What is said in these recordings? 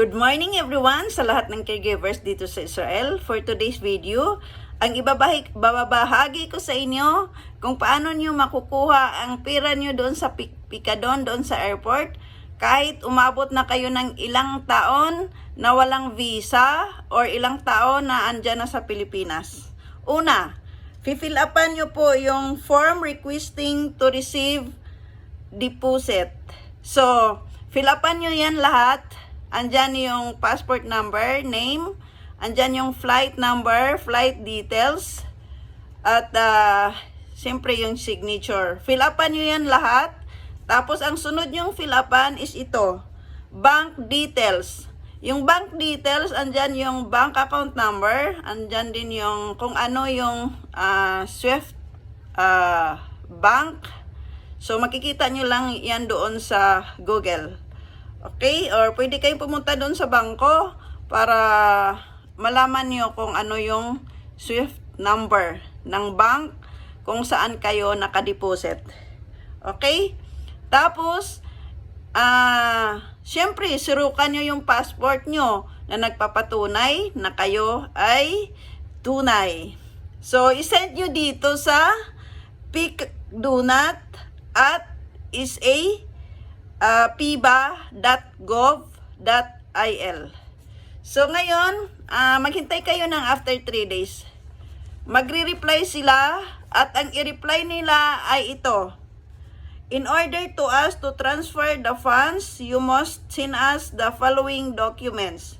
Good morning everyone sa lahat ng caregivers dito sa Israel. For today's video, ang ibabahagi babahagi ko sa inyo kung paano nyo makukuha ang pera nyo doon sa pikadon doon sa airport kahit umabot na kayo ng ilang taon na walang visa or ilang taon na andyan na sa Pilipinas. Una, fill upan nyo po yung form requesting to receive deposit. So, fill upan nyo yan lahat. Andyan yung passport number, name, andyan yung flight number, flight details, at uh, siyempre yung signature. Fill upan nyo yan lahat. Tapos, ang sunod yung fill upan is ito, bank details. Yung bank details, andyan yung bank account number, andyan din yung kung ano yung ah, SWIFT ah, bank. So, makikita nyo lang yan doon sa Google. Okay? Or pwede kayong pumunta doon sa bangko para malaman nyo kung ano yung SWIFT number ng bank kung saan kayo nakadeposit. Okay? Tapos, ah, syempre, surukan nyo yung passport nyo na nagpapatunay na kayo ay tunay. So, isend nyo dito sa picdonat at is a uh, piba.gov.il. So, ngayon, ah, maghintay kayo ng after 3 days. Magre-reply sila at ang i-reply nila ay ito. In order to us to transfer the funds, you must send us the following documents.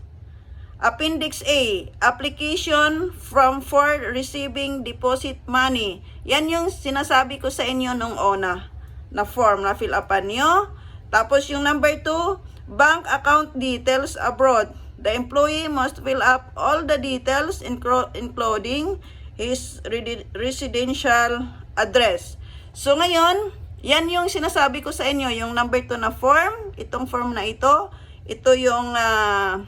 Appendix A, application from for receiving deposit money. Yan yung sinasabi ko sa inyo nung una na form na fill upan nyo. Tapos yung number 2, bank account details abroad. The employee must fill up all the details including his residential address. So ngayon, yan yung sinasabi ko sa inyo, yung number 2 na form, itong form na ito, ito yung ah,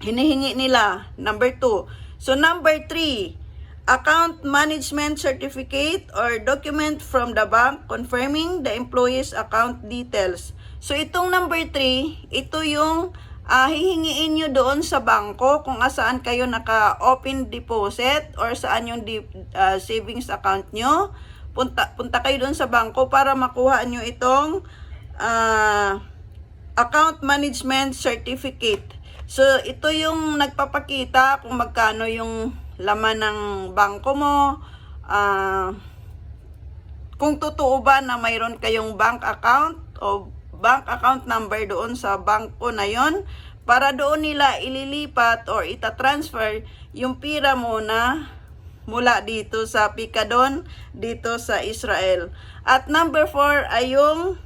hinihingi nila, number 2. So number 3, account management certificate or document from the bank confirming the employee's account details. So itong number 3, ito yung ah, hihingiin nyo doon sa bangko kung asaan kayo naka-open deposit or saan yung di- ah, savings account nyo. Punta, punta kayo doon sa bangko para makuha nyo itong ah, account management certificate. So, ito yung nagpapakita kung magkano yung laman ng bangko mo, ah, kung totoo ba na mayroon kayong bank account o bank account number doon sa bangko na yon para doon nila ililipat or itatransfer yung pira mo na mula dito sa Picadon dito sa Israel. At number 4 ay yung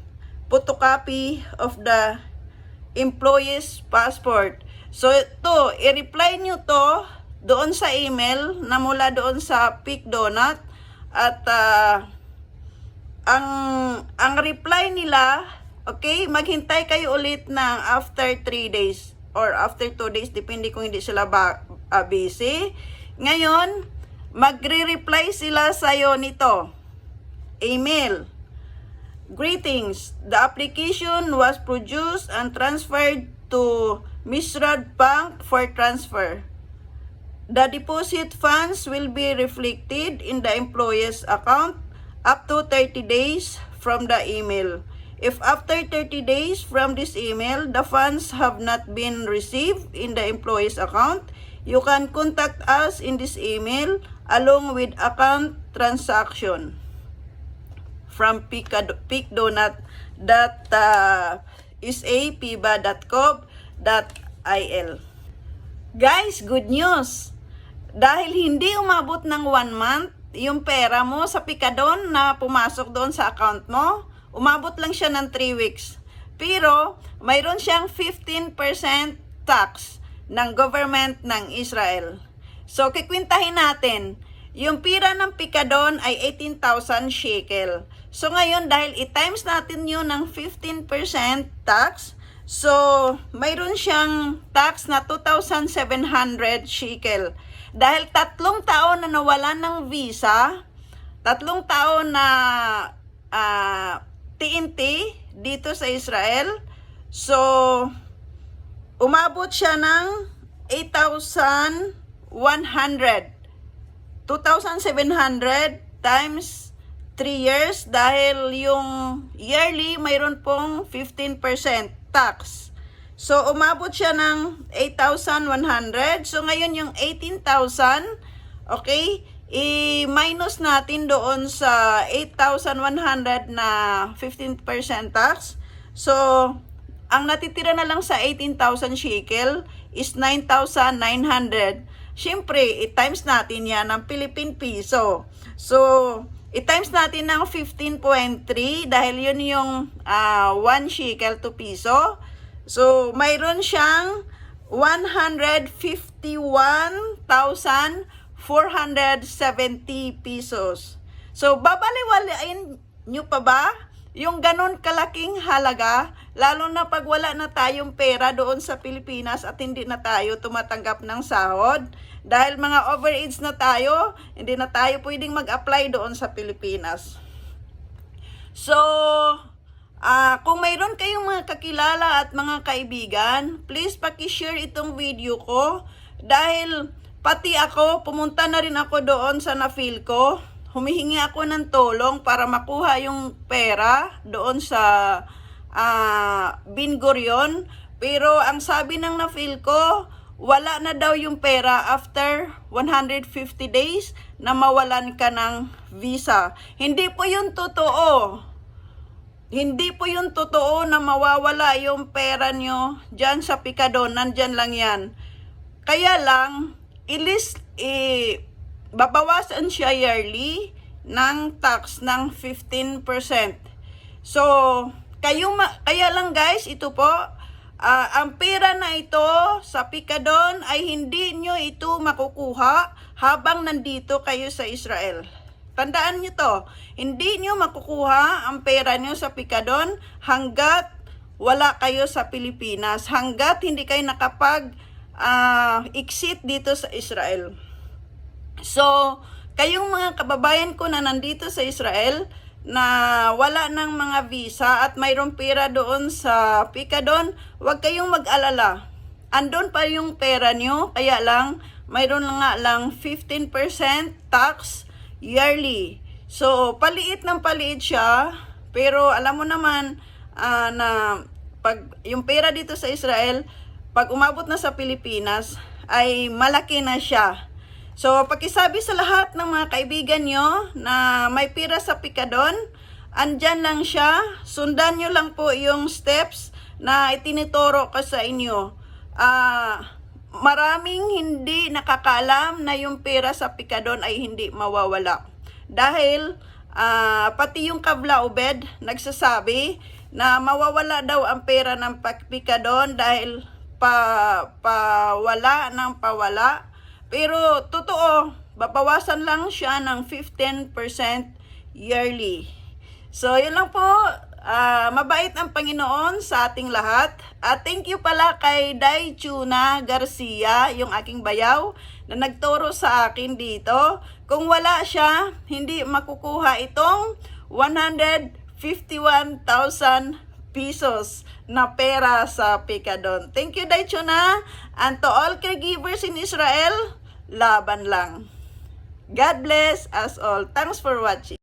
photocopy of the employee's passport. So ito, i-reply nyo to doon sa email na mula doon sa Pick Donut at ah, ang ang reply nila, okay, maghintay kayo ulit ng after 3 days or after 2 days, depende kung hindi sila ba, ah, busy. Ngayon, magre-reply sila sa'yo nito. Email. Greetings. The application was produced and transferred to Misrad Bank for transfer. The deposit funds will be reflected in the employee's account up to 30 days from the email. If after 30 days from this email, the funds have not been received in the employee's account, you can contact us in this email along with account transaction from picdonut.isapiba.gov.il. Guys, good news! Dahil hindi umabot ng one month, yung pera mo sa Picadon na pumasok doon sa account mo, umabot lang siya ng 3 weeks. Pero, mayroon siyang 15% tax ng government ng Israel. So, kikwintahin natin, yung pira ng Picadon ay 18,000 shekel. So, ngayon, dahil i-times natin yun ng 15% tax, so, mayroon siyang tax na 2,700 shekel. Dahil tatlong taon na nawalan ng visa, tatlong taon na ah, TNT dito sa Israel, so, umabot siya ng 8,100. 2,700 times 3 years dahil yung yearly mayroon pong 15% tax. So, umabot siya ng 8,100. So, ngayon yung 18,000, okay, i-minus natin doon sa 8,100 na 15% tax. So, ang natitira na lang sa 18,000 shekel is 9,900. Siyempre, i-times natin yan ng Philippine Piso. So, i-times natin ng 15.3 dahil yun yung ah, 1 shekel to piso. So, mayroon siyang 151,470 pesos. So, babaliwalain nyo pa ba yung ganon kalaking halaga, lalo na pag wala na tayong pera doon sa Pilipinas at hindi na tayo tumatanggap ng sahod. Dahil mga overage na tayo, hindi na tayo pwedeng mag-apply doon sa Pilipinas. So, ah kung mayroon kayong mga kakilala at mga kaibigan, please paki-share itong video ko dahil pati ako, pumunta na rin ako doon sa na-feel ko. Humihingi ako ng tulong para makuha yung pera doon sa ah Bin Gurion. Pero ang sabi ng na-feel ko, wala na daw yung pera after 150 days na mawalan ka ng visa. Hindi po yun totoo. Hindi po yun totoo na mawawala yung pera nyo dyan sa Picadon. Nandyan lang yan. Kaya lang, ilis, eh, babawasan siya yearly ng tax ng 15%. So, kayo ma- kaya lang guys, ito po, ah, ang pera na ito sa Picadon ay hindi nyo ito makukuha habang nandito kayo sa Israel. Tandaan nyo to, hindi nyo makukuha ang pera nyo sa Picadon hanggat wala kayo sa Pilipinas, hanggat hindi kayo nakapag ah, exit dito sa Israel. So, kayong mga kababayan ko na nandito sa Israel na wala ng mga visa at mayroong pera doon sa Picadon, huwag kayong mag-alala. Andon pa yung pera nyo, kaya lang mayroon nga lang 15% tax yearly. So, paliit ng paliit siya, pero alam mo naman ah, na pag yung pera dito sa Israel, pag umabot na sa Pilipinas, ay malaki na siya. So, pakisabi sa lahat ng mga kaibigan nyo na may pira sa Picadon, andyan lang siya. Sundan nyo lang po yung steps na itinituro ko sa inyo. Ah, maraming hindi nakakaalam na yung pera sa Picadon ay hindi mawawala. Dahil ah, pati yung Kabla Obed nagsasabi na mawawala daw ang pera ng Picadon dahil pa pawala ng pawala. Pero totoo, babawasan lang siya ng 15% yearly. So, yun lang po. Ah, mabait ang Panginoon sa ating lahat. At thank you pala kay Dai Chuna Garcia, yung aking bayaw, na nagturo sa akin dito. Kung wala siya, hindi makukuha itong 151,000 pesos na pera sa Picadon. Thank you, Dai Chuna. And to all caregivers in Israel, laban lang. God bless us all. Thanks for watching.